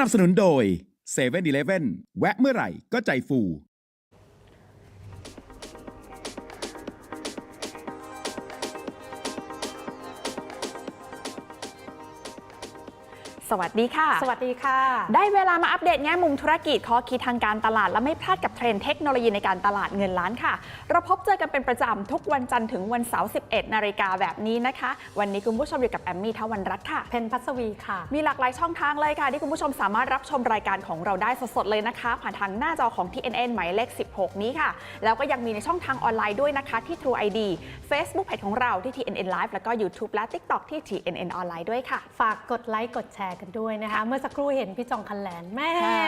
นับสนุนโดย7 e เ e ่ e อแวะเมื่อไหร่ก็ใจฟู สวัสดีค่ะ สวัสดีค่ะ ได้เวลามาอัปเดตแง่มุมธุรกิจข้อคิดทางการตลาด และไม่พลาดกับเทรนด์เทคโนโลยีในการตลาดเงินล้านค่ะ เราพบเจอกันเป็นประจำทุกวันจันทร์ถึงวันเสาร์ 11 นาฬิกาแบบนี้นะคะ วันนี้คุณผู้ชมอยู่กับแอมมี่ทวันรัตน์ค่ะ เพนพัสวีค่ะ มีหลากหลายช่องทางเลยค่ะที่คุณผู้ชมสามารถรับชมรายการของเราได้สดๆเลยนะคะ ผ่านทางหน้าจอของ TNN หมายเลข 16 นี้ค่ะ แล้วก็ยังมีในช่องทางออนไลน์ด้วยนะคะที่ True ID Facebook Page ของเราที่ TNN Live แล้วก็ YouTube และ TikTok ที่ TNN ออนไลน์ด้วยค่ะ ฝากกดไลค์กดแชร์กันด้วยนะคะเมื่อสักครู่เห็นพี่จองคันแลนแม่ค่ะ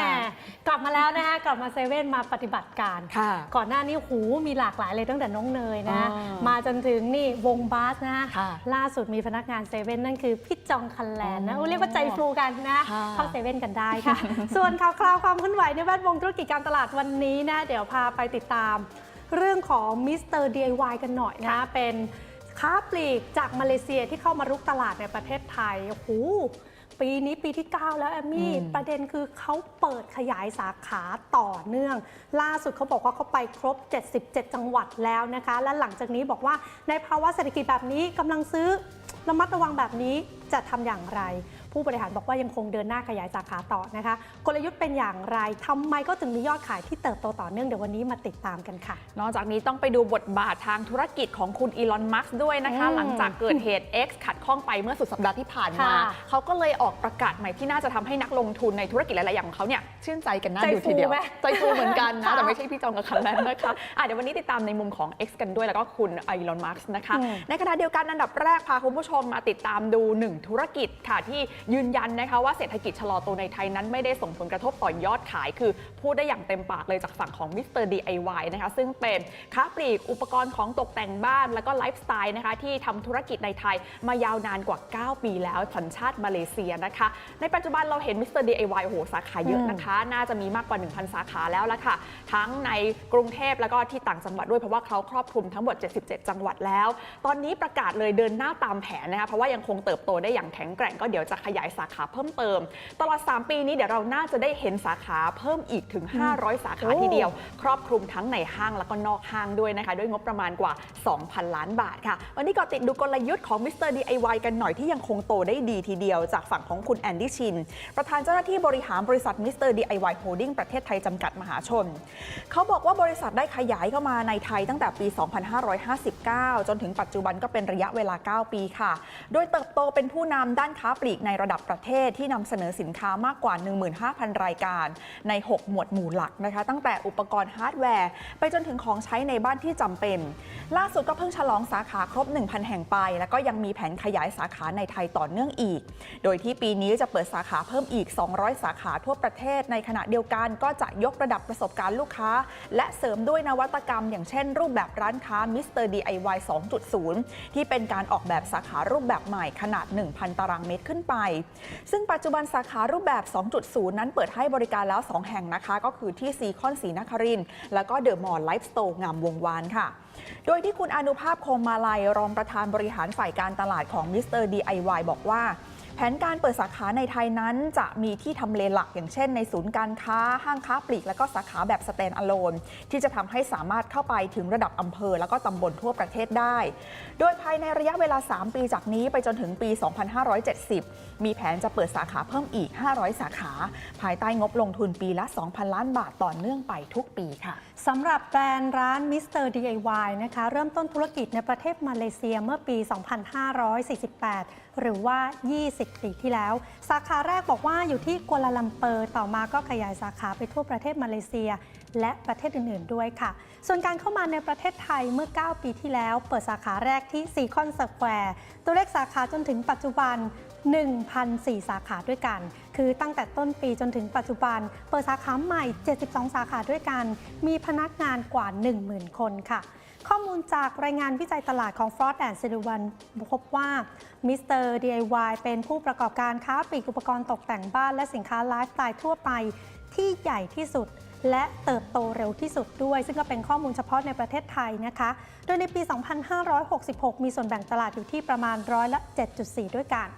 กลับมาแล้วนะคะกลับมาเซเว่นมาปฏิบัติการค่ะก่อนหน้านี้หูมีหลากหลายเลยตั้งแต่น้องเนยนะอ่ามาจนถึงนี่วงบาสนะค่ะล่าสุดมีพนักงานเซเว่นนั่นคือพี่จองคันแลนนะอ๋อโอ้เรียกว่าใจฟูกันนะค่ะเข้าเซเว่นกันได้ค่ะ ส่วนข่าวคราวความเคลื่อนไหวในแวดวงธุรกิจการตลาดวันนี้นะเดี๋ยวพาไปติดตาม เรื่องของมิสเตอร์ DIY กันหน่อยนะเป็นค้าปลีกจากมาเลเซียที่เข้ามารุกตลาดในประเทศไทย โอ้โห ปีนี้ปีที่ 9 แล้วแอมมี่อืมประเด็นคือเขาเปิดขยายสาขาต่อเนื่อง ล่าสุดเขาบอกว่าเขาไปครบ 77 จังหวัดแล้วนะคะ และหลังจากนี้บอกว่าในภาวะเศรษฐกิจแบบนี้กำลังซื้อระมัดระวังแบบนี้จะทำอย่างไร ผู้บริหารบอกว่ายังคงเดินหน้าขยายสาขาต่อนะคะ กลยุทธ์เป็นอย่างไรทำไมก็ถึงมียอดขายที่เติบโตต่อเนื่องเดี๋ยววันนี้มาติดตามกันค่ะ นอกจากนี้ต้องไปดูบทบาททางธุรกิจของคุณอีลอนมัสก์ด้วยนะคะอืมหลังจากเกิดเหตุ X ขัดข้องไปเมื่อสุดสัปดาห์ที่ผ่านมาค่ะเขาก็เลยออกประกาศใหม่ที่น่าจะทำให้นักลงทุนในธุรกิจหลายๆอย่างของเขาเนี่ยชื่นใจกันน่าใจดูทีเดียวฟูไหมใจฟูเหมือนกันนะค่ะแต่ไม่ใช่พี่จองกับคันนั้นนะคะอะเดี๋ยววันนี้ติดตามในมุมของ X กันด้วยแล้วก็คุณอีลอนมัสก์นะคะอืมในขณะเดียวกันอันดับแรกพาคุณผู้ชมมาติดตามดูหนึ่งธุรกิจค่ะที่ยืนยันนะคะว่าเศรษฐกิจชะลอตัวในไทยนั้นไม่ได้ส่งผลกระทบต่อยอดขาย คือพูดได้อย่างเต็มปากเลยจากฝั่งของมิสเตอร์ DIY นะคะซึ่งเป็นค้าปลีกอุปกรณ์ของตกแต่งบ้านแล้วก็ไลฟ์สไตล์นะคะที่ทำธุรกิจในไทยมายาวนานกว่า 9 ปีแล้วสัญชาติมาเลเซียนะคะ ในปัจจุบันเราเห็นมิสเตอร์ DIY โอ้โหสาขาเยอะนะคะ น่าจะมีมากกว่า 1,000 สาขาแล้วละค่ะ ทั้งในกรุงเทพแล้วก็ที่ต่างจังหวัดด้วยเพราะว่าเขาครอบคลุมทั้งหมด 77 จังหวัดแล้ว ตอนนี้ประกาศเลยเดินหน้าตามแผนนะคะเพราะว่ายังคงเติบโตได้อย่างแข็งแกร่งก็เดี๋ยวจะขยายสาขาเพิ่มเติม ตลอด 3 ปีนี้เดี๋ยวเราน่าจะได้เห็นสาขาเพิ่มอีกถึง 500 สาขาโอ้ทีเดียว ครอบคลุมทั้งในห้างแล้วก็นอกห้างด้วยนะคะ ด้วยงบประมาณกว่า 2,000 ล้านบาทค่ะ วันนี้ก็ติดดูกลยุทธ์ของ Mr. DIY กันหน่อยที่ยังคงโตได้ดีทีเดียวจากฝั่งของคุณแอนดี้ชิน ประธานเจ้าหน้าที่บริหารบริษัท Mr. DIY Holding ประเทศไทยจำกัดมหาชน เขาบอกว่าบริษัทได้ขยายเข้ามาในไทยตั้งแต่ปี 2559 จนถึงปัจจุบันก็เป็นระยะเวลา 9 ปีค่ะ โดยเติบโตเป็นผู้นำด้านค้าปลีกในระดับประเทศที่นำเสนอสินค้ามากกว่า 15,000 รายการ ใน 6 หมวดหมู่หลักนะคะ ตั้งแต่อุปกรณ์ฮาร์ดแวร์ ไปจนถึงของใช้ในบ้านที่จำเป็น ล่าสุดก็เพิ่งฉลองสาขาครบ 1,000 แห่งไป แล้วก็ยังมีแผนขยายสาขาในไทยต่อเนื่องอีก โดยที่ปีนี้จะเปิดสาขาเพิ่มอีก 200 สาขาทั่วประเทศ ในขณะเดียวกันก็จะยกระดับประสบการณ์ลูกค้า และเสริมด้วยนวัตกรรม อย่างเช่น รูปแบบร้านค้า Mr. DIY 2.0 ที่เป็นการออกแบบสาขารูปแบบใหม่ขนาด 1,000 ตารางเมตรขึ้นไปซึ่งปัจจุบันสาขารูปแบบ 2.0 นั้นเปิดให้บริการแล้ว 2 แห่งนะคะ ก็คือที่ซีคอนศรีนครินแล้วก็เดอะมอลล์ไลฟ์สโตร์งามวงวานค่ะ โดยที่คุณอนุภาพคงมาลัยรองประธานบริหารฝ่ายการตลาดของ Mr. DIY บอกว่า แผนการเปิดสาขาในไทยนั้น จะมีที่ทำเลหลักอย่างเช่นในศูนย์การค้า ห้างค้าปลีก และก็สาขาแบบสแตนอะโลนที่จะทำให้สามารถเข้าไปถึงระดับอำเภอ แล้วก็ตำบลทั่วประเทศได้ โดยภายในระยะเวลา 3 ปีจากนี้ไปจนถึงปี 2570 มีแผนจะเปิดสาขาเพิ่มอีก 500 สาขา ภายใต้งบลงทุนปีละ 2,000 ล้านบาทต่อเนื่องไปทุกปีค่ะ สำหรับแบรนด์ร้าน Mr. DIY นะคะเริ่มต้นธุรกิจในประเทศมาเลเซียเมื่อปี 2548 หรือว่า 20 ปีที่แล้ว สาขาแรกบอกว่าอยู่ที่กัวลาลัมเปอร์ต่อมาก็ขยายสาขาไปทั่วประเทศมาเลเซีย และประเทศอื่นๆด้วยค่ะ ส่วนการเข้ามาในประเทศไทยเมื่อ 9 ปีที่แล้ว เปิดสาขาแรกที่ซีคอนสแควร์ตัวเลขสาขาจนถึงปัจจุบัน 1,004 สาขาด้วยกัน คือตั้งแต่ต้นปีจนถึงปัจจุบัน เปิดสาขาใหม่ 72 สาขาด้วยกัน มีพนักงานกว่า 10,000 คนค่ะ ข้อมูลจากรายงานวิจัยตลาดของ Frost and Sullivan พบว่า Mr. DIY เป็นผู้ประกอบการค้าปลีกอุปกรณ์ตกแต่งบ้านและสินค้าไลฟ์สไตล์ทั่วไปที่ใหญ่ที่สุดและเติบโตเร็วที่สุดด้วย ซึ่งก็เป็นข้อมูลเฉพาะในประเทศไทยนะคะ โดยในปี 2566 มีส่วนแบ่งตลาดอยู่ที่ประมาณร้อยละ 7.4 ด้วยกัน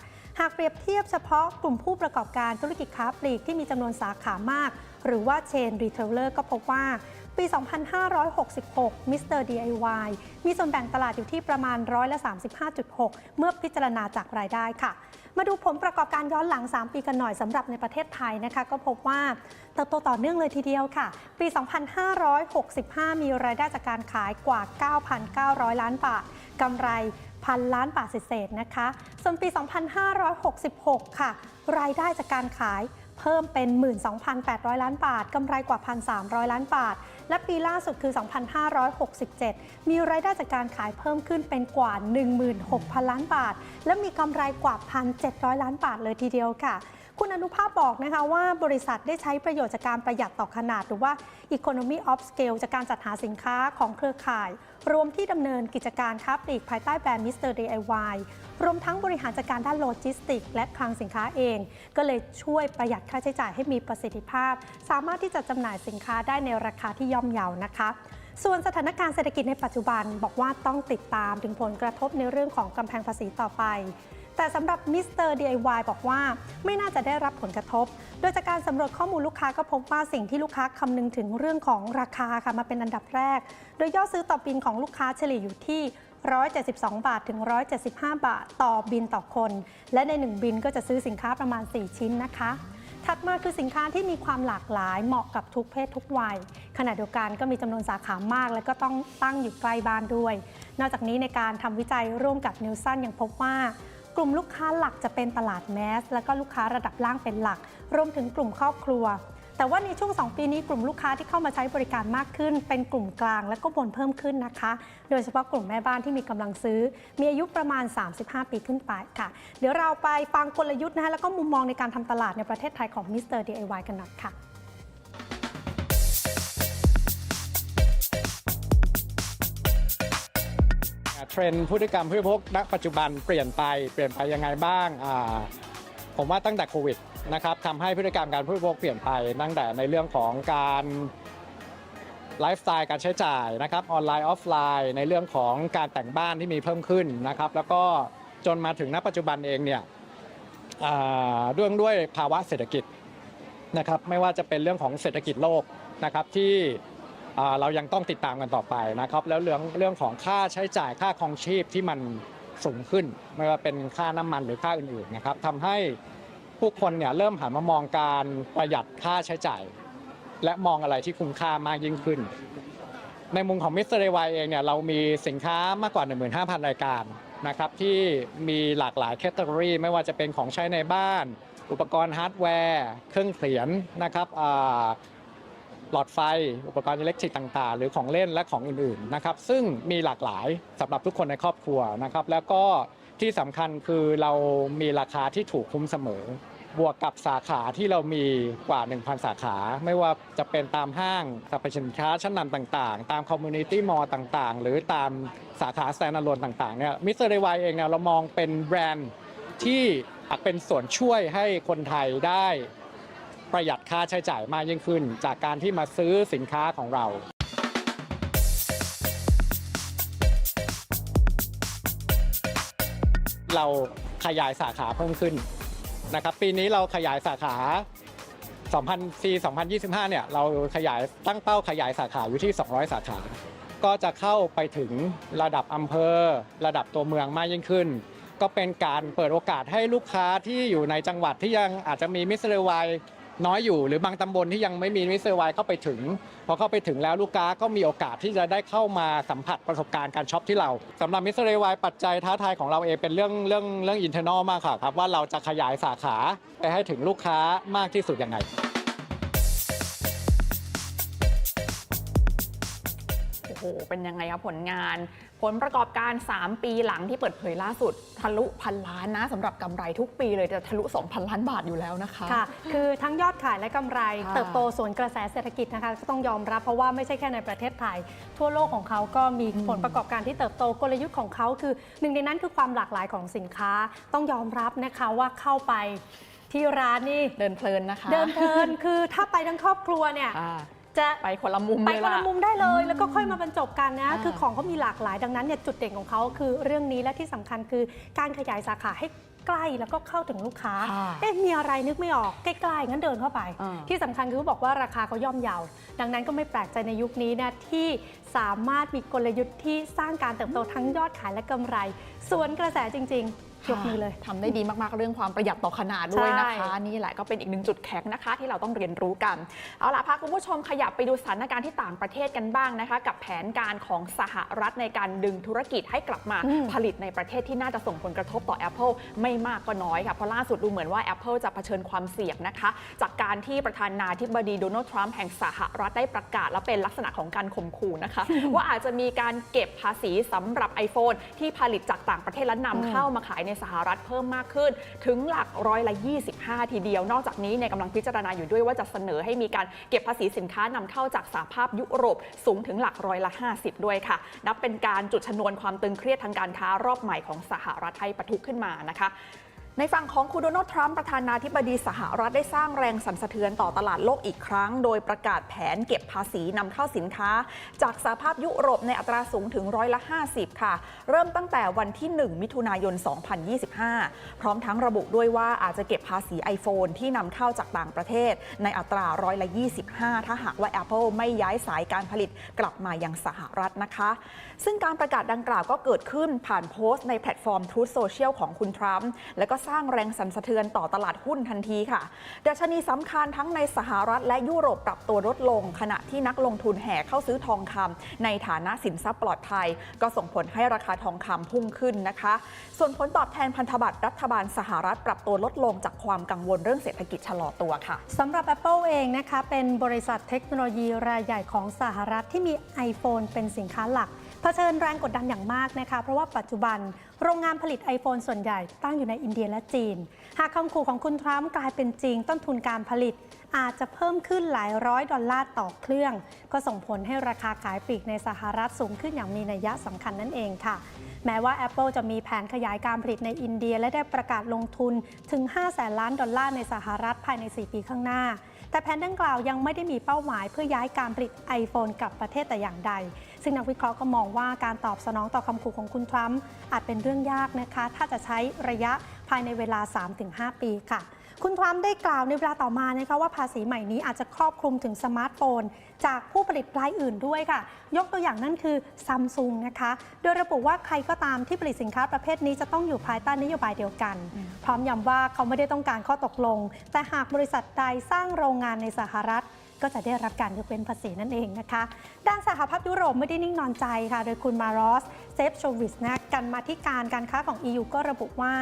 หากเปรียบเทียบเฉพาะกลุ่มผู้ประกอบการธุรกิจค้าปลีกที่มีจำนวนสาขามาก หรือว่า Chain Retailer ก็พบว่า ปี 2566 Mr. DIY มีส่วนแบ่งตลาดอยู่ที่ประมาณร้อยละ35.6 เมื่อพิจารณาจากรายได้ค่ะ มาดูผลประกอบการย้อนหลัง 3 ปีกันหน่อยสำหรับในประเทศไทยนะคะ ก็พบว่าเติบโตต่อเนื่องเลยทีเดียวค่ะ ปี 2565 มีรายได้จากการขายกว่า 9,900 ล้านบาทกำไร พันล้านบาทเศษนะคะ ส่วนปี 2566 ค่ะ รายได้จากการขายเพิ่มเป็น 12,800 ล้านบาท กำไรกว่า 1,300 ล้านบาท และปีล่าสุดคือ 2,567 มีรายได้จากการขายเพิ่มขึ้นเป็นกว่า 16,000 ล้านบาท และมีกำไรกว่า 1,700 ล้านบาทเลยทีเดียวค่ะ คุณอนุภาพบอกนะคะว่าบริษัทได้ใช้ประโยชน์จากการประหยัดต่อขนาด หรือว่า economy of scale จากการจัดหาสินค้าของเครือข่าย รวมที่ดำเนินกิจการค้าปลีกภายใต้แบรนด์ Mr. DIY รวมทั้งบริหารจัดการด้านโลจิสติก และคลังสินค้าเอง ก็เลยช่วยประหยัดค่าใช้จ่ายให้มีประสิทธิภาพ สามารถที่จะจำหน่ายสินค้าได้ในราคาที่ย่อมเยานะคะส่วนสถานการณ์เศรษฐกิจในปัจจุบันบอกว่าต้องติดตามถึงผลกระทบในเรื่องของกำแพงภาษีต่อไป แต่สำหรับมิสเตอร์ DIY บอกว่า ไม่น่าจะได้รับผลกระทบ โดยจากการสำรวจข้อมูลลูกค้าก็พบว่าสิ่งที่ลูกค้าคำนึงถึงเรื่องของราคาค่ะมาเป็นอันดับแรก โดยยอดซื้อต่อบินของลูกค้าเฉลี่ยอยู่ที่ 172 บาทถึง 175 บาท ต่อบินต่อคน และใน 1 บินก็จะซื้อสินค้าประมาณ 4 ชิ้นนะคะถัดมาคือสินค้าที่มีความหลากหลายเหมาะกับทุกเพศทุกวัย ขณะเดียวกันก็มีจำนวนสาขามาก และก็ต้องตั้งอยู่ใกล้บ้านด้วย นอกจากนี้ในการทำวิจัยร่วมกับนิวสันยังพบว่า กลุ่มลูกค้าหลักจะเป็นตลาดแมส และก็ลูกค้าระดับล่างเป็นหลัก รวมถึงกลุ่มครอบครัว แต่ว่าในช่วง 2 ปีนี้กลุ่มลูกค้าที่เข้ามาใช้บริการมากขึ้น เป็นกลุ่มกลางและก็บนเพิ่มขึ้นนะคะ โดยเฉพาะกลุ่มแม่บ้านที่มีกำลังซื้อ มีอายุประมาณ 35 ปีขึ้นไปค่ะ เดี๋ยวเราไปฟังกลยุทธ์นะคะแล้วก็มุมมองในการทำตลาดในประเทศไทยของ Mr. DIY กันหน่อยค่ะ เทรนด์พฤติกรรมผู้บริโภคณปัจจุบันเปลี่ยนไปเปลี่ยนไปยังไงบ้างอ่าผมว่าตั้งแต่โควิดนะครับทำให้พฤติกรรมการผู้บริโภคเปลี่ยนไปตั้งแต่ในเรื่องของการไลฟ์สไตล์การใช้จ่ายนะครับออนไลน์ออฟไลน์ ในเรื่องของการแต่งบ้านที่มีเพิ่มขึ้นนะครับแล้วก็จนมาถึงณปัจจุบันเองเนี่ยเรื่องด้วยภาวะเศรษฐกิจนะครับไม่ว่าจะเป็นเรื่องของเศรษฐกิจโลกนะครับที่ อ่าเรายังต้องติดตามกันต่อไปนะครับ แล้วเรื่องเรื่องของค่าใช้จ่ายค่าครองชีพที่มันสูงขึ้น ไม่ว่าเป็นค่าน้ำมันหรือค่าอื่นๆนะครับทำให้ผู้คนเนี่ยเริ่มหันมามองการประหยัดค่าใช้จ่าย และมองอะไรที่คุ้มค่ามากยิ่งขึ้น ในมุมของมิสเตอร์เเองเนี่ยเรามีสินค้ามากกว่า 15,000 รายการนะครับที่มีหลากหลายแคตตาล็อไม่ว่าจะเป็นของใช้ในบ้าน อุปกรณ์ฮาร์ดแวร์ เครื่องเขียนนะครับอ่า หลอดไฟ อุปกรณ์อิเล็กทริกต่างๆ หรือของเล่นและของอื่นๆนะครับซึ่งมีหลากหลายสำหรับทุกคนในครอบครัวนะครับแล้วก็ที่สำคัญคือเรามีราคาที่ถูกคุ้มเสมอ บวกกับสาขาที่เรามีกว่า 1,000 สาขา ไม่ว่าจะเป็นตามห้างสรรพสินค้าชั้นนำต่างๆ ตามคอมมูนิตี้มอลล์ต่างๆ หรือตามสาขาแซนด์ l ลนต่างๆเนี่ยมิสเตอร์เดวายเองเนี่ยเรามองเป็นแบรนด์ที่เป็นส่วนช่วยให้คนไทยได้ ประหยัดค่าใช้จ่ายมากยิ่งขึ้น จากการที่มาซื้อสินค้าของเราเราขยายสาขาเพิ่มขึ้นนะครับปีนี้เราขยายสาขา2000ปี2025 เนี่ยเราขยายตั้งเป้าขยายสาขาอยู่ที่ 200 สาขา ก็จะเข้าไปถึงระดับอำเภอ ระดับตัวเมืองมากยิ่งขึ้น ก็เป็นการเปิดโอกาสให้ลูกค้าที่อยู่ในจังหวัดที่ยังอาจจะมีมิสเตอร์วาย น้อยอยู่หรือบางตำบลที่ยังไม่มีมิสเตอร์ไวเข้าไปถึง พอเข้าไปถึงแล้วลูกค้าก็มีโอกาสที่จะได้เข้ามาสัมผัสประสบการณ์การช็อปที่เราสำหรับมิสเตอร์ไวปัจจัยท้าทายของเราเองเป็นเรื่องเรื่องเรื่องอินเทอร์นอลมากค่ะครับว่าเราจะขยายสาขาไปให้ถึงลูกค้ามากที่สุดยังไง โอ้โห เป็นยังไงคะผลงาน ผลประกอบการ 3 ปีหลังที่เปิดเผยล่าสุด ทะลุพันล้านนะสำหรับกำไรทุกปีเลยจะทะลุ 2,000 ล้านบาทอยู่แล้วนะคะ ค่ะ คือทั้งยอดขายและกำไรค่ะเติบโตส่วนกระแสเศรษฐกิจนะคะก็ต้องยอมรับเพราะว่าไม่ใช่แค่ในประเทศไทย ทั่วโลกของเขาก็มีผลประกอบการที่เติบโตกลยุทธ์ของเขาคือหนึ่งในนั้นคือความหลากหลายของสินค้า ต้องยอมรับนะคะว่าเข้าไปที่ร้านนี่เดินเพลินนะคะ เดินเพลินคือถ้าไปทั้งครอบครัวเนี่ยอ่า จะไปคนละมุมไปเลยคนล่ะละมุมได้เลย แล้วก็ค่อยมาบรรจบกันนะอ่าคือของเขามีหลากหลายดังนั้นเนี่ยจุดเด่นของเขาคือเรื่องนี้และที่สำคัญคือการขยายสาขาให้ใกล้แล้วก็เข้าถึงลูกค้าค่ะเอ๊ะ มีอะไรนึกไม่ออกใกล้ๆงั้นเดินเข้าไปอ่าที่สำคัญคือเขาบอกว่าราคาเขาย่อมเยา ดังนั้นก็ไม่แปลกใจในยุคนี้นะที่สามารถมีกลยุทธ์ที่สร้างการเติบโตทั้งยอดขายและกำไรส่วนกระแสจริง ๆ ยกมือเลยทำได้ดีมากๆเรื่องความประหยัดต่อขนาดด้วยนะคะใช่นี่แหละก็เป็นอีกหนึ่งจุดแข็งนะคะ ที่เราต้องเรียนรู้กัน เอาล่ะพาคุณผู้ชมขยับไปดูสถานการณ์ที่ต่างประเทศกันบ้างนะคะ กับแผนการของสหรัฐในการดึงธุรกิจให้กลับมาอืมผลิตในประเทศที่น่าจะส่งผลกระทบต่อ Apple ไม่มากก็น้อยค่ะเพราะล่าสุดดูเหมือนว่า Apple จะเผชิญความเสี่ยงนะคะ จากการที่ประธานาธิบดีโดนัลด์ทรัมป์แห่งสหรัฐได้ประกาศและเป็นลักษณะของการข่มขู่นะคะ ว่าอาจจะมีการเก็บภาษีสำหรับ iPhone ที่ผลิตจากต่างประเทศและนำเข้ามาขายในสหรัฐเพิ่มมากขึ้น ถึงหลักร้อยละ 25 ทีเดียว นอกจากนี้เนี่ยกำลังพิจารณาอยู่ด้วยว่าจะเสนอให้มีการเก็บภาษีสินค้านำเข้าจากสหภาพยุโรปสูงถึงหลักร้อยละ 50 ด้วยค่ะ นับเป็นการจุดชนวนความตึงเครียดทางการค้ารอบใหม่ของสหรัฐให้ปะทุขึ้นมานะคะ ในฝั่งของคุณโดนัลด์ทรัมป์ประธานาธิบดีสหรัฐได้สร้างแรงสั่นสะเทือนต่อตลาดโลกอีกครั้ง โดยประกาศแผนเก็บภาษีนำเข้าสินค้า จากสหภาพยุโรปในอัตราสูงถึงร้อยละ 50 ค่ะ เริ่มตั้งแต่วันที่ 1 มิถุนายน 2025 พร้อมทั้งระบุด้วยว่าอาจจะเก็บภาษี iPhone ที่นำเข้าจากต่างประเทศ ในอัตราร้อยละ 25 ถ้าหากว่า Apple ไม่ย้ายสายการผลิตกลับมายังสหรัฐนะคะ ซึ่งการประกาศดังกล่าวก็เกิดขึ้นผ่านโพสต์ในแพลตฟอร์ม Truth Social ของคุณทรัมป์และก็สร้างแรงสั่นสะเทือนต่อตลาดหุ้นทันทีค่ะดัชนีสำคัญทั้งในสหรัฐและยุโรปปรับตัวลดลง ขณะที่นักลงทุนแห่เข้าซื้อทองคำในฐานะสินทรัพย์ปลอดภัย ก็ส่งผลให้ราคาทองคำพุ่งขึ้นนะคะ ส่วนผลตอบแทนพันธบัตรรัฐบาลสหรัฐปรับตัวลดลงจากความกังวลเรื่องเศรษฐกิจชะลอตัวค่ะสำหรับ Apple เองนะคะเป็นบริษัทเทคโนโลยีรายใหญ่ของสหรัฐที่มี iPhone เป็นสินค้าหลัก เผชิญแรงกดดันอย่างมากนะคะ เพราะว่าปัจจุบันโรงงานผลิต iPhone ส่วนใหญ่ตั้งอยู่ในอินเดียและจีน หากคำขู่ของคุณทรัมป์กลายเป็นจริง ต้นทุนการผลิตอาจจะเพิ่มขึ้นหลายร้อยดอลลาร์ต่อเครื่อง ก็ส่งผลให้ราคาขายปลีกในสหรัฐสูงขึ้นอย่างมีนัยยะสำคัญนั่นเองค่ะ แม้ว่า Apple จะมีแผนขยายการผลิตในอินเดีย และได้ประกาศลงทุนถึง 5 แสนล้านดอลลาร์ในสหรัฐภายใน 4 ปีข้างหน้า แต่แผนดังกล่าวยังไม่ได้มีเป้าหมายเพื่อย้ายการผลิต iPhone กลับประเทศแต่อย่างใด ซึ่งนักวิเคราะห์ก็มองว่าการตอบสนองต่อคำขู่ของคุณทรัมป์อาจเป็นเรื่องยากนะคะ ถ้าจะใช้ระยะภายในเวลา 3-5 ปีค่ะ คุณทรัมป์ได้กล่าวในเวลาต่อมานะคะว่าภาษีใหม่นี้อาจจะครอบคลุมถึงสมาร์ทโฟน จากผู้ผลิตรายอื่นด้วยค่ะ ยกตัวอย่างนั่นคือซัมซุงนะคะ โดยระบุว่าใครก็ตามที่ผลิตสินค้าประเภทนี้จะต้องอยู่ภายใต้นโยบายเดียวกัน พร้อมย้ำว่าเขาไม่ได้ต้องการข้อตกลง แต่หากบริษัทใดสร้างโรงงานในสหรัฐ ก็จะได้รับการยกเว้นภาษีนั่นเองนะคะ ด้านสหภาพยุโรปไม่ได้นิ่งนอนใจค่ะ โดยคุณมารอสเซฟโชวิสนะกันมาธิการการค้าของ EU ก็ระบุว่า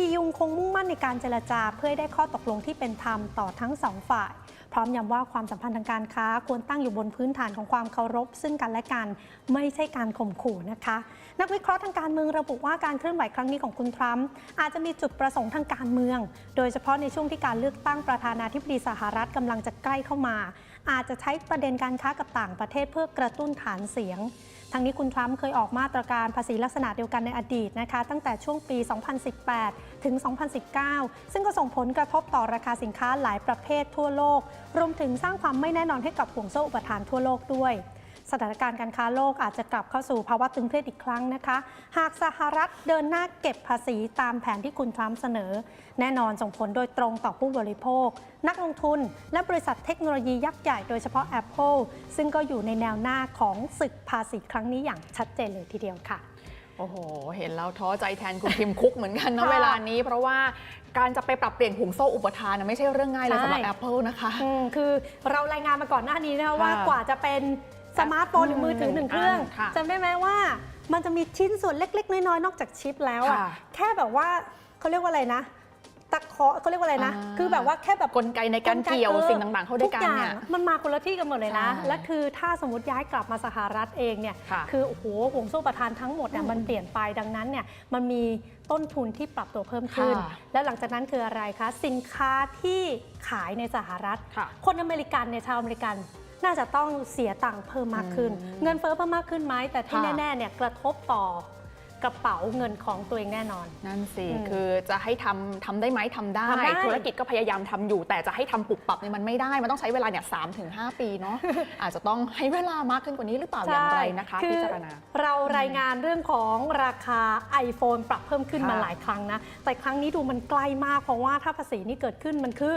EU คงมุ่งมั่นในการเจรจาเพื่อให้ได้ข้อตกลงที่เป็นธรรมต่อทั้งสองฝ่ายพร้อมย้ำว่าความสัมพันธ์ทางการค้าควรตั้งอยู่บนพื้นฐานของความเคารพ ซึ่งกันและกันไม่ใช่การข่มขู่นะคะ นักวิเคราะห์ทางการเมืองระบุว่าการเคลื่อนไหวครั้งนี้ของคุณทรัมป์อาจจะมีจุดประสงค์ทางการเมือง โดยเฉพาะในช่วงที่การเลือกตั้งประธานาธิบดีสหรัฐกำลังจะใกล้เข้ามา อาจจะใช้ประเด็นการค้ากับต่างประเทศเพื่อกระตุ้นฐานเสียงทั้งนี้คุณทรัมป์เคยออกมาตรการภาษีลักษณะเดียวกันในอดีตนะคะ ตั้งแต่ช่วงปี 2018 ถึง 2019 ซึ่งก็ส่งผลกระทบต่อราคาสินค้าหลายประเภททั่วโลก รวมถึงสร้างความไม่แน่นอนให้กับห่วงโซ่อุปทานทั่วโลกด้วย สถานการณ์การค้าโลกอาจจะกลับเข้าสู่ภาวะตึงเครียดอีกครั้งนะคะ หากสหรัฐเดินหน้าเก็บภาษีตามแผนที่คุณทรัมป์เสนอ แน่นอนส่งผลโดยตรงต่อผู้บริโภค นักลงทุน และบริษัทเทคโนโลยียักษ์ใหญ่โดยเฉพาะ Apple ซึ่งก็อยู่ในแนวหน้าของศึกภาษีครั้งนี้อย่างชัดเจนเลยทีเดียวค่ะโอ้โห เห็นแล้วท้อใจแทนคุณพิมคุกเหมือนกันนะค่ะเวลานี้ เพราะว่าการจะไปปรับเปลี่ยนห่วงโซ่อุปทานนะไม่ใช่เรื่องง่ายเลยใช่สำหรับ Apple นะคะอืมคือเรารายงานมาก่อนหน้านี้นะคะว่าค่ะกว่าจะเป็น สมาร์ทโฟนหรือมือถือหนึ่งเครื่องค่ะจำได้ไหมว่า มันจะมีชิ้นส่วนเล็ก ๆ น้อยๆนอกจากชิปแล้วอะค่ะ แค่แบบว่าเขาเรียกว่าอะไรนะ ตะเคาะเขาเรียกว่าอะไรนะ อ่า คือแบบว่าแค่แบบ กลไกในการเกี่ยวออสิ่งต่างๆ เข้าด้วยกันทุอย่เนี่ย มันมาคนละที่กันหมดเลยนะ ใช่และคือถ้าสมมติย้ายกลับมาสหรัฐเองเนี่ยค่ะอโอ้โหห่วงโซ่ประทานทั้งหมดเนี่ยมันเปลี่ยนไปดังนั้นเนี่ยมันมีต้นทุนที่ปรับตัวเพิ่มขึ้น ค่ะแล้วหลังจากนั้นคืออะไรคะ สินค้าที่ขายในสหรัฐ ค่ะ คนอเมริกันเนี่ยชาวอเมริกัน น่าจะต้องเสียตังค์เพิ่มมากขึ้นอืมเงินเฟ้อเพิ่มมากขึ้นไหมแต่ที่ค่ะแน่ๆเนี่ยกระทบต่อกระเป๋าเงินของตัวเองแน่นอน นั่นสิอืมคือจะให้ทำทำได้ไหมทำได้ทำได้ ธุรกิจก็พยายามทำอยู่ แต่จะให้ทำปุบปับเนี่ยมันไม่ได้ มันต้องใช้เวลาเนี่ยสามถึงห้าปีเนาะ อาจจะต้องให้เวลามากขึ้นกว่านี้หรือเปล่าอย่างไรนะคะใช่พิจารณา เรารายงานเรื่องของราคา iPhone ปรับเพิ่มขึ้นค่ะมาหลายครั้งนะ แต่ครั้งนี้ดูมันใกล้มากเพราะว่าถ้าภาษีนี้เกิดขึ้นมันคือ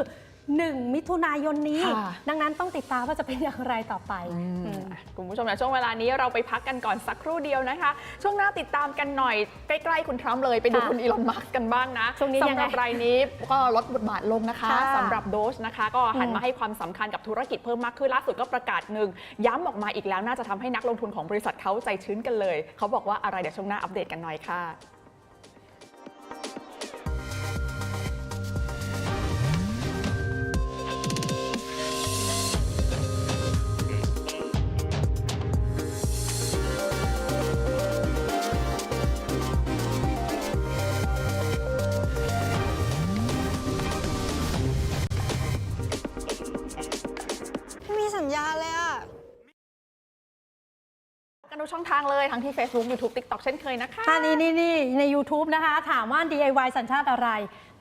1 มิถุนายนนี้ ค่ะ ดังนั้นต้องติดตามว่าจะเป็นอย่างไรต่อไปอืมอืมอะคุณผู้ชมนะช่วงเวลานี้เราไปพักกันก่อนสักครู่เดียวนะคะ ช่วงหน้าติดตามกันหน่อยใกล้ๆคุณทรัมป์เลยไปดูค่ะคุณอีลอนมัสก์กันบ้างนะช่วงนี้ยังไงสำหรับรายนี้ก็ลดบทบาทลงนะคะค่ะสำหรับโดชนะคะ ก็หันอืมมาให้ความสำคัญกับธุรกิจเพิ่มมากขึ้นล่าสุดก็ประกาศหนึ่งย้ำออกมาอีกแล้วน่าจะทำให้นักลงทุนของบริษัทเขาใจชื้นกันเลย เขาบอกว่าอะไรเดี๋ยวช่วงหน้าอัปเดตกันหน่อยค่ะ ช่องทางเลยทั้งที่ Facebook YouTube TikTok เช่นเคยนะคะอันนี้นี่นี่ใน YouTube นะคะ ถามว่า DIY สัญชาติอะไร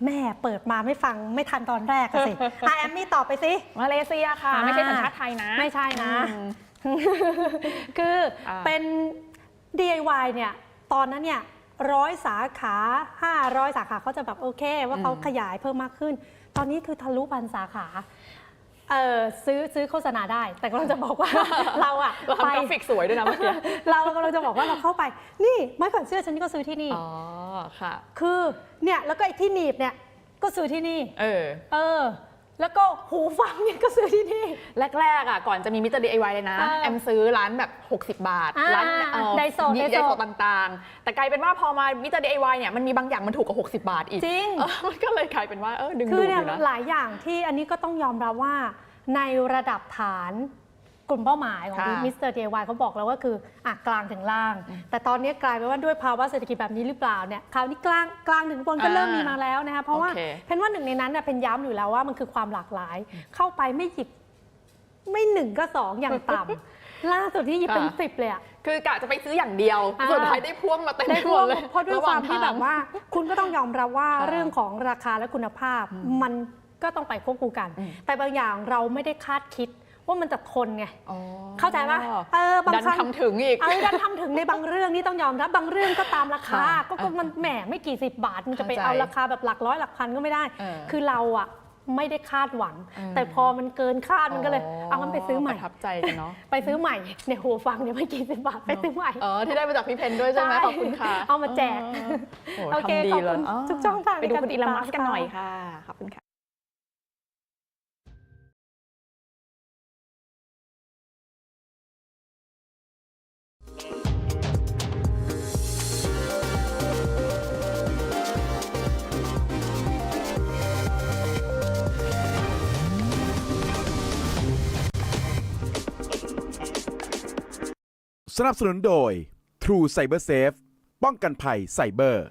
แม่เปิดมาไม่ฟังไม่ทันตอนแรกอะสิอะแอมมี่ตอบไปสิ มาเลเซียค่ะ อ่า ไม่ใช่สัญชาติไทยนะไม่ใช่นะ อืม คืออา เป็น DIY เนี่ย ตอนนั้นเนี่ยร้อยสาขา 500 สาขาเขาจะแบบโอเค ว่าเขาอืมขยายเพิ่มมากขึ้น ตอนนี้คือทะลุพันสาขา เออซื้อซื้อโฆษณาได้ แต่ก็จะบอกว่า เราอะเราไปทำกราฟิกสวยด้วยนะเมื่อกี้ เรากำลังจะบอกว่าเราเข้าไป นี่ไม้แขวนเสื้อฉันก็ซื้อที่นี่ อ๋อ ค่ะ คือเนี่ยแล้วก็ไอ้ที่หนีบเนี่ยก็ซื้อที่นี่ เออ เออ แล้วก็หูฟังเนี่ยก็ซื้อที่นี่ แรกๆอะก่อนจะมีมิสเตอร์ดีไอวเลยนะ เออแอมซื้อร้านแบบ 60 บาท อ่าร้านเอ่อไดโซยิไดโซไดโซต่างๆ แต่กลายเป็นว่าพอมามิสเตอร์ดีไอวเนี่ยมันมีบางอย่างมันถูกกว่า 60 บาทอีกจริง เออมันก็เลยกลายเป็นว่าเออดึงคืดูอดอเนี่ยยู่นะ หลายอย่างที่อันนี้ก็ต้องยอมรับว่าในระดับฐาน กลุ่มเป้าหมายของค่ะมิสเตอร์ DIY เขาบอกแล้วว่าคืออะกลางถึงล่าง แต่ตอนนี้กลายเป็นว่าด้วยภาวะเศรษฐกิจแบบนี้หรือเปล่าเนี่ยคราวนี้กลางกลางถึงบนก็อ่าเริ่มมีมาแล้วนะคะเพราะว่าโอเค เพนว่าหนึ่งในนั้นเนี่ยเป็นย้ำอยู่แล้วว่ามันคือความหลากหลาย เข้าไปไม่หยิบไม่หนึ่งก็สองอย่างต่ำ ล่าสุดที่หยิบเป็นสิบเลยอะ คือกะจะไปซื้ออย่างเดียวอ่า สุดท้ายได้พ่วงมาเต็มได้ไปพหมวดกเลยเพราะด้วยหความงที่ทงแบบว่า คุณก็ต้องยอมรับว่าค่ะเรื่องของราคาและคุณภาพมันก็ต้องไปควบคู่กันอืมแต่บางอย่างเราไม่ได้คาดคิด ว่ามันจะทนไงอ๋อเข้าใจปะเออบางดันครั้งทำถึงอีกเออดันทำถึงในบางเรื่องนี่ต้องยอมรับบางเรื่องก็ตามราคาค่ะก็ก็มันแหมไม่กี่สิบบาทมันจะไปเข้าใจเอาราคาแบบหลักร้อยหลักพันก็ไม่ได้เออคือเราอะไม่ได้คาดหวังอืมแต่พอมันเกินคาดมันก็เลย เอามันไปซื้อใหม่ประทับใจกันเนาะไปซื้อใหม่เนี่ยหูฟังเนี่ยไม่กี่สิบบาทไปซื้อใหม่เออที่ได้มาจากพี่เพนด้วยใช่ไหมขอบคุณค่ะ เอามาแจกเออโอ้โอเคทำดีขอบเลคุยณทุกช่องทางไปดูในการคุณอีลอนมัสติดกัตามนหน่อยค่ะค่ะขอบคุณค่ะ สนับสนุนโดย True Cyber Safe ป้องกันภัยไซเบอร์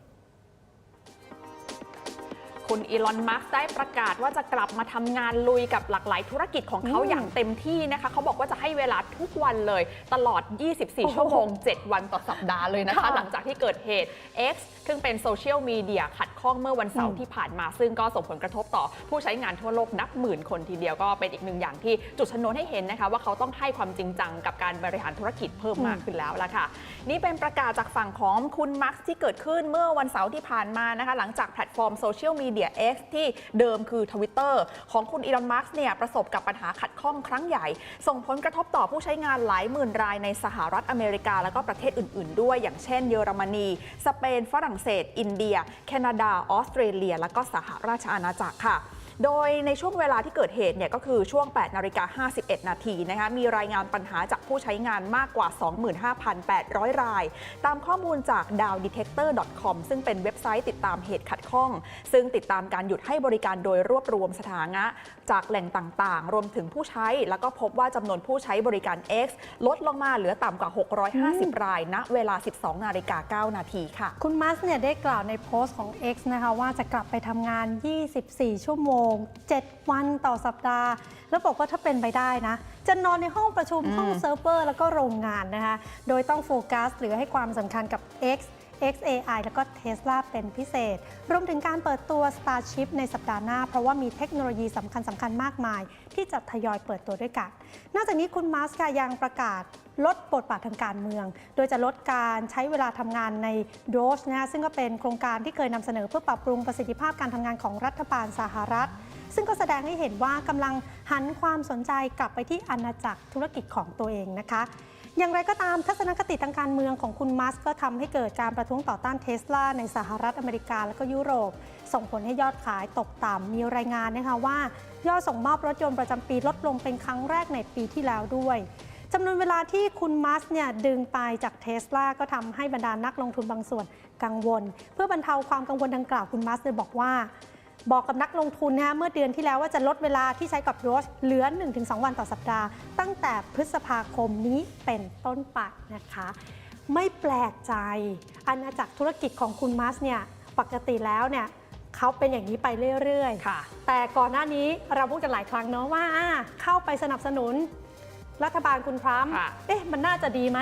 คุณอีลอน มัสก์ได้ประกาศว่าจะกลับมาทำงานลุยกับหลากหลายธุรกิจของเขาอืมอย่างเต็มที่นะคะ เขาบอกว่าจะให้เวลาทุกวันเลยตลอดโอ้24โหชั่วโมง 7 วันต่อสัปดาห์เลยนะคะค่ะหลังจากที่เกิดเหตุ X ซึ่งเป็นโซเชียลมีเดียขัดข้องเมื่อวันเสาร์อืมที่ผ่านมา ซึ่งก็ส่งผลกระทบต่อผู้ใช้งานทั่วโลกนับหมื่นคนทีเดียวก็เป็นอีกหนึ่งอย่างที่จุดชนวนให้เห็นนะคะ ว่าเขาต้องให้ความจริงจังกับการบริหารธุรกิจเพิ่มมากขึ้นแล้วละค่ะ นี่เป็นประกาศจากฝั่งของคุณมาร์คที่เกิดขึ้นเมื่อวันเสาร์ที่ผ่านมานะคะ หลังจากแพลตฟอร์มโซเชียลมีเดีย X ที่เดิมคือ Twitter ของคุณอีลอนมาร์กเนี่ยประสบกับปัญหาขัดข้องครั้งใหญ่ ส่งผลกระทบต่อผู้ใช้งานหลายหมื่นรายในสหรัฐอเมริกา แล้วก็ประเทศอื่น ๆ ด้วย อย่างเช่นเยอรมนี สเปน ฝรั่งเศส อินเดีย แคนาดา ออสเตรเลีย แล้วก็สหราชอาณาจักรค่ะ โดยในช่วงเวลาที่เกิดเหตุเนี่ยก็คือช่วง 8 นาฬิกา 51 นาทีนะคะ มีรายงานปัญหาจากผู้ใช้งานมากกว่า 25,800 ราย ตามข้อมูลจาก downdetector.com ซึ่งเป็นเว็บไซต์ติดตามเหตุขัดข้อง ซึ่งติดตามการหยุดให้บริการโดยรวบรวมสถานะ จากแหล่งต่างๆ รวมถึงผู้ใช้ แล้วก็พบว่าจำนวนผู้ใช้บริการ X ลดลงมาเหลือต่ำกว่า 650 รายณเวลา 12 นาฬิกา 9 นาทีค่ะ คุณมัสเนี่ยได้กล่าวในโพสต์ของ X นะคะว่าจะกลับไปทำงาน 24 ชั่วโมง7 วันต่อสัปดาห์ แล้วบอกว่าถ้าเป็นไปได้นะ จะนอนในห้องประชุมอืมห้องเซิร์ฟเวอร์แล้วก็โรงงานนะคะ โดยต้องโฟกัสหรือให้ความสำคัญกับ X XAI แล้วก็ Tesla เป็นพิเศษ รวมถึงการเปิดตัว Starship ในสัปดาห์หน้า เพราะว่ามีเทคโนโลยีสำคัญสำคัญมากมาย ที่จะทยอยเปิดตัวด้วยกัน นอกจากนี้คุณมาสก์ยังประกาศลดบทบาททางการเมือง โดยจะลดการใช้เวลาทำงานในโดชนะคะซึ่งก็เป็นโครงการที่เคยนำเสนอเพื่อปรับปรุงประสิทธิภาพการทำงานของรัฐบาลสหรัฐ ซึ่งก็แสดงให้เห็นว่ากำลังหันความสนใจกลับไปที่อาณาจักรธุรกิจของตัวเองนะคะ อย่างไรก็ตามทัศนคติทางการเมืองของคุณมัสก์ก็ทำให้เกิดการประท้วงต่อต้านเทสลาในสหรัฐอเมริกาและก็ยุโรป ส่งผลให้ยอดขายตกต่ำมีรายงานนะคะว่า ยอดส่งมอบรถยนต์ประจำปีลดลงเป็นครั้งแรกในปีที่แล้วด้วยจำนวนเวลาที่คุณมัสก์เนี่ยดึงไปจากเทสลาก็ทำให้บรรดานักลงทุนบางส่วนกังวล เพื่อบรรเทาความกังวลดังกล่าวคุณมัสก์เลยบอกว่า บอกกับนักลงทุนนะคะเมื่อเดือนที่แล้วว่าจะลดเวลาที่ใช้กับโรสเหลือ 1-2 วันต่อสัปดาห์ ตั้งแต่พฤษภาคมนี้เป็นต้นไปนะคะ ไม่แปลกใจอาณาจักรธุรกิจของคุณมัสก์เนี่ยปกติแล้วเนี่ยเขาเป็นอย่างนี้ไปเรื่อยๆค่ะแต่ก่อนหน้านี้เราพูดกันหลายครั้งเนาะว่าอ่าเข้าไปสนับสนุน รัฐบาลคุณทรัมป์ค่ะเอ๊ะมันน่าจะดีไหม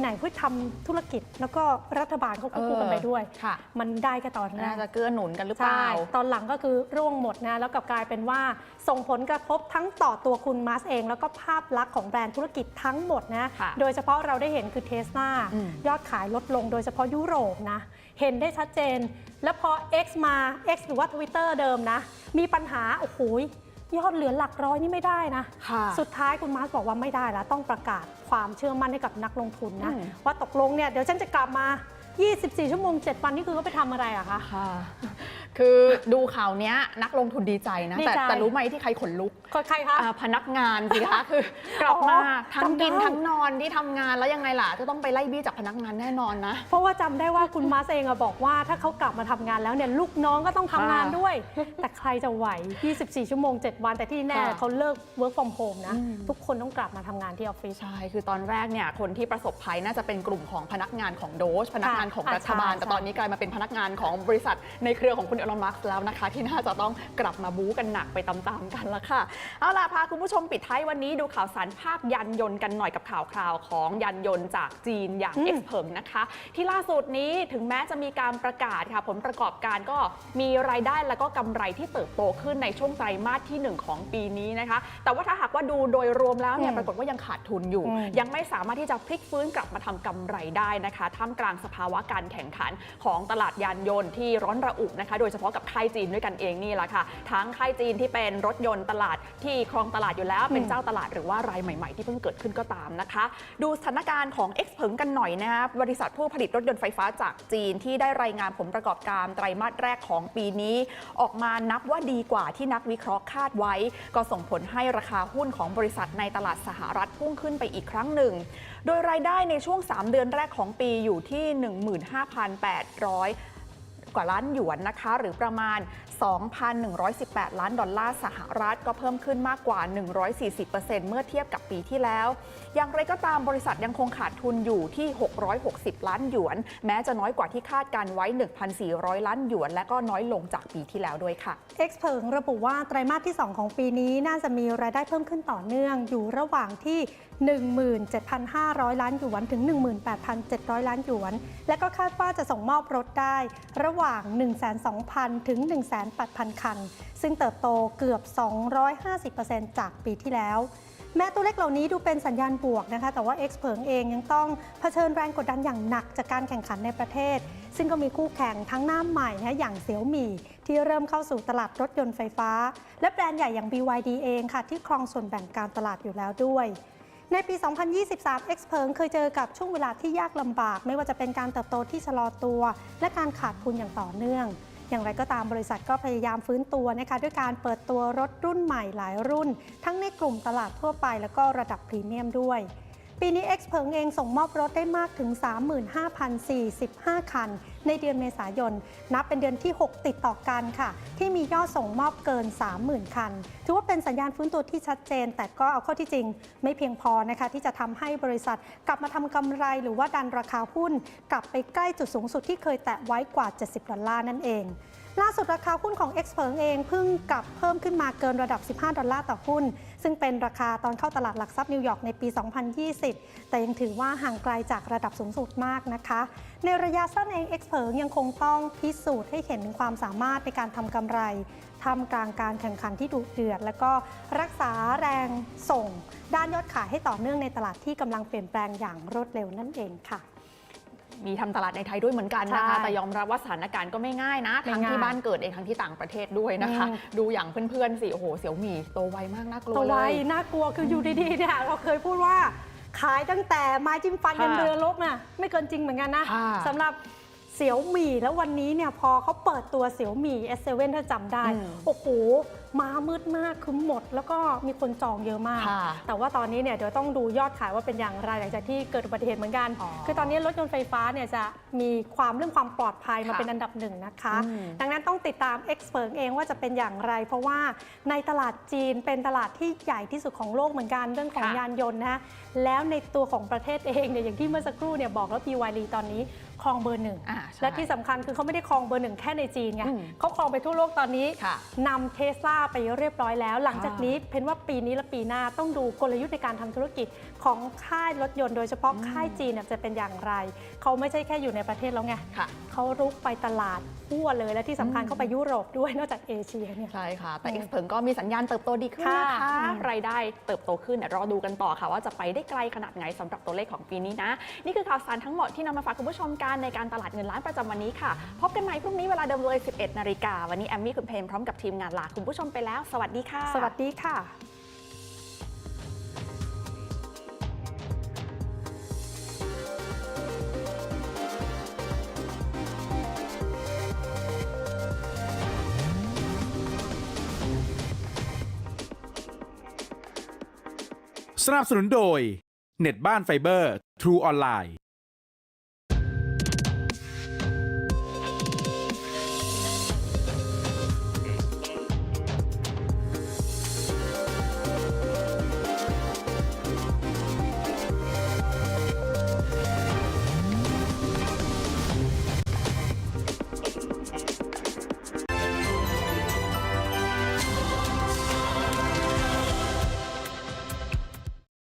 ไหนๆพูดทำธุรกิจแล้วก็รัฐบาลเขาควบคู่กันไปด้วย ค่ะ มันได้แค่ตอนแรน่าก จะเกื้อหนุนกันหรือเปใช่ ล่า ตอนหลังก็คือร่วงหมดนะ แล้วกลับกลายเป็นว่าส่งผลกระทบทั้งต่อตัวคุณมาสเอง แล้วก็ภาพลักษณ์ของแบรนด์ธุรกิจทั้งหมดนะ ค่ะโดยเฉพาะเราได้เห็นคือเทสลาอืม ยอดขายลดลงโดยเฉพาะยุโรปนะ เห็นได้ชัดเจน แล้วพอ X มา X หรือว่า Twitter เดิมนะ มีปัญหา โอ้โห ยอดเหลือหลักร้อยนี่ไม่ได้นะ ค่ะ สุดท้ายคุณมาร์คบอกว่าไม่ได้แล้ว ต้องประกาศความเชื่อมั่นให้กับนักลงทุนนะ อืม ว่าตกลงเนี่ยเดี๋ยวฉันจะกลับมา 24 ชั่วโมง 7 วันนี่คือเขาไปทำอะไรอะคะ ค่ะคือดูข่าวเนี้ยนักลงทุนดีใจนะ ดีแต่ใจ แต่รู้ไหมที่ใครขนลุกคนใครคะ อ่าพนักงานสิคะ คือกลับมาอ๋อทั้งจำได้ กินทั้งนอนที่ทำงานแล้วยังไงล่ะ จะต้องไปไล่บี้จากพนักงานแน่นอนนะ เพราะว่าจำได้ว่าคุณมาร์คเองอะบอกว่าถ้าเขากลับมาทำงานแล้วเนี่ยลูกน้องก็ต้องทำงานด้วย แต่ใครจะไหว 24 ชั่วโมง 7 วัน แต่ที่แน่ค่ะเขาเลิก work from home นะ อืม ทุกคนต้องกลับมาทำงานที่ออฟฟิศ ใช่ คือตอนแรกเนี่ยคนที่ประสบภัยน่าจะเป็นกลุ่มของพนักงานของโดช พนักงานของรัฐบาลใช่แต่ตอนนี้กลายมาเป็นพนักงานของบริษัทในเครือของคุณเอลอนมัสก์แล้วนะคะ ที่น่าจะต้องกลับมาบู๊กันหนักไปตามๆกันละค่ะ เอาล่ะพาคุณผู้ชมปิดท้ายวันนี้ดูข่าวสารภาคยันยนต์กันหน่อยกับข่าวคราวของยันยนต์จากจีนอย่างอืมเอ็กซ์เพิงนะคะ ที่ล่าสุดนี้ถึงแม้จะมีการประกาศค่ะผลประกอบการก็มีรายได้แล้วก็กำไรที่เติบโตขึ้นในช่วงไตรมาสที่ 1 ของปีนี้นะคะ แต่ว่าถ้าหากว่าดูโดยรวมแล้วเนี่ยอืมปรากฏว่ายังขาดทุนอยู่อืมยังไม่สามารถที่จะพลิกฟื้นกลับมาทำกำไรได้นะคะท่ามกลางสภาวะการแข่งขันของตลาดยานยนต์ที่ร้อนระอุนะคะโดยเฉพาะกับค่ายจีนด้วยกันเองนี่แหละค่ะ ทั้งค่ายจีนที่เป็นรถยนต์ตลาดที่ครองตลาดอยู่แล้ว เป็นเจ้าตลาดหรือว่ารายใหม่ ๆ ที่เพิ่งเกิดขึ้นก็ตามนะคะ ดูสถานการณ์ของ X เพิงกันหน่อยนะคะบริษัทผู้ผลิตรถยนต์ไฟฟ้าจากจีนที่ได้รายงานผลประกอบการไตรมาสแรกของปีนี้ ออกมานับว่าดีกว่าที่นักวิเคราะห์คาดไว้ ก็ส่งผลให้ราคาหุ้นของบริษัทในตลาดสหรัฐพุ่งขึ้นไปอีกครั้งหนึ่ง โดยรายได้ในช่วง 3 เดือนแรกของปีอยู่ที่ 15,800 กว่าล้านหยวนนะคะ หรือประมาณ 2,118 ล้านดอลลาร์สหรัฐ ก็เพิ่มขึ้นมากกว่า 140%เมื่อเทียบกับปีที่แล้ว อย่างไรก็ตามบริษัทยังคงขาดทุนอยู่ที่ 660 ล้านหยวน แม้จะน้อยกว่าที่คาดการไว้ 1,400 ล้านหยวน และก็น้อยลงจากปีที่แล้วด้วยค่ะเอ็กซ์เพิงระบุว่าไตรมาสที่ 2 ของปีนี้น่าจะมีรายได้เพิ่มขึ้นต่อเนื่องอยู่ระหว่างที่ 17,500 ล้านหยวนถึง 18,700 ล้านหยวน และก็คาดว่าจะส่งมอบรถได้ระหว่าง1,200,000 ถึง18,000 คัน ซึ่งเติบโตเกือบ 250%จากปีที่แล้วแม้ตัวเลขเหล่านี้ดูเป็นสัญญาณบวกนะคะ แต่ว่า X เผิงเองยังต้องเผชิญแรงกดดันอย่างหนักจากการแข่งขันในประเทศ ซึ่งก็มีคู่แข่งทั้งหน้าใหม่นะอย่างเสี่ยวหมี่ที่เริ่มเข้าสู่ตลาดรถยนต์ไฟฟ้า และแบรนด์ใหญ่อย่าง BYD เองค่ะ ที่ครองส่วนแบ่งการตลาดอยู่แล้วด้วย ในปี 2023 X เพิงเคยเจอกับช่วงเวลาที่ยากลำบาก ไม่ว่าจะเป็นการเติบโตที่ชะลอตัว และการขาดทุนอย่างต่อเนื่อง อย่างไรก็ตามบริษัทก็พยายามฟื้นตัวนะคะด้วยการเปิดตัวรถรุ่นใหม่หลายรุ่น ทั้งในกลุ่มตลาดทั่วไป แล้วก็ระดับพรีเมียมด้วย ปีนี้ X เพิงเองส่งมอบรถได้มากถึง 35,045 คันในเดือนเมษายน นับเป็นเดือนที่ 6 ติดต่อกันค่ะ ที่มียอดส่งมอบเกิน 30,000 คัน ถือว่าเป็นสัญญาณฟื้นตัวที่ชัดเจน แต่ก็เอาเข้าที่จริง ไม่เพียงพอนะคะที่จะทำให้บริษัทกลับมาทำกำไรหรือว่าดันราคาหุ้น กลับไปใกล้จุดสูงสุดที่เคยแตะไว้กว่า 70 ดอลลาร์นั่นเองล่าสุดราคาหุ้นของ x อ e r เองเพิ่งกลับเพิ่มขึ้นมาเกินระดับ 15 ดอลลาร์ต่อหุ้น ซึ่งเป็นราคาตอนเข้าตลาดหลักทรัพย์นิวยอร์กในปี 2020 แต่ยังถือว่าห่างไกลจากระดับสูงสุดมากนะคะ ในระยะสั้นเอง x อ e r ยังคงต้องพิสูจน์ให้เห็นถึงความสามารถในการทำกำไรทำกลางการแข่งขันที่ดุเดือด แล้วก็รักษาแรงส่ง ด้านยอดขายให้ต่อเนื่องในตลาดที่กำลังเปลี่ยนแปลงอย่างรวดเร็วนั่นเองค่ะมีทำตลาดในไทยด้วยเหมือนกันนะคะใช่แต่ยอมรับว่าสถานการณ์ก็ไม่ง่ายนะไม่ทั้งที่ง่ายบ้านเกิดเองทั้งที่ต่างประเทศด้วยนะคะอืมดูอย่างเพื่อนๆสิ โอ้โห เสี่ยวหมี่โตไวมาก น่ากลัวตัวเลไวยน่ากลัว คืออยู่ดีๆเนี่ยเราเคยพูดว่าขายตั้งแต่ไม้จิ้มฟันค่ะยันเรือลบน่ะไม่เกินจริงเหมือนกันนะค่ะสำหรับ เสี่ยวหมี่แล้ววันนี้เนี่ยพอเขาเปิดตัวเสี่ยวหมี่ S7 ถ้าจำได้อืมโอ้โหมามืดมากคือหมด แล้วก็มีคนจองเยอะมากค่ะแต่ว่าตอนนี้เนี่ยเดี๋ยวต้องดูยอดขายว่าเป็นอย่างไรหลังจากที่เกิดอุบัติเหตุเหมือนกันอ๋อคือตอนนี้รถยนต์ไฟฟ้าเนี่ยจะมีความเรื่องความปลอดภัยมาค่ะเป็นอันดับหนึ่งนะคะอืมดังนั้นต้องติดตาม e x p e r t เองว่าจะเป็นอย่างไร เพราะว่าในตลาดจีนเป็นตลาดที่ใหญ่ที่สุดของโลกเหมือนกันเรื่องของค่ะยานยนต์นะแล้วในตัวของประเทศเองเนี่ยอย่างที่เมื่อสักครู่เนี่ยบอกแล้ว BYD ตอนนี้ ครองเบอร์หนึ่งอ่าใช่ และที่สำคัญคือเขาไม่ได้ครองเบอร์หนึ่งแค่ในจีนไงอืมเขาครองไปทั่วโลกตอนนี้ค่ะนำเทสลาไปเรียบร้อยแล้ว หลังจากนี้เพนว่าปีนี้และปีหน้าต้องดูกลยุทธ์ในการทำธุรกิจของค่ายรถยนต์โดยเฉพาะค่ายจีนเนี่ยจะเป็นอย่างไร เขาไม่ใช่แค่อยู่ในประเทศแล้วไงค่ะเขารุกไปตลาดทั่วเลยและที่สำคัญอืมเข้าไปยุโรปด้วยนอกจากเอเชียเนี่ยใช่ค่ะ แต่อืมเอ็กซ์เพิงก็มีสัญญาณเติบโตดีขึ้นค่ะนะคะอืมรายได้เติบโตขึ้นเดี๋ยวรอดูกันต่อค่ะ ว่าจะไปได้ไกลขนาดไหนสำหรับตัวเลขของปีนี้นะ นี่คือข่าวสารทั้งหมดที่นำมาฝากคุณผู้ชมกันในการตลาดเงินล้านประจำวันนี้ค่ะ พบกันใหม่พรุ่งนี้เวลาเดิมเลย 11 นาฬิกาวันนี้แอมมี่คุณเพนพร้อมกับทีมงานลาคุณผู้ชมไปแล้ว สวัสดีค่ะ สวัสดีค่ะ นับสนุนโดย เน็ตบ้านไฟเบอร์ ทรูออนไลน์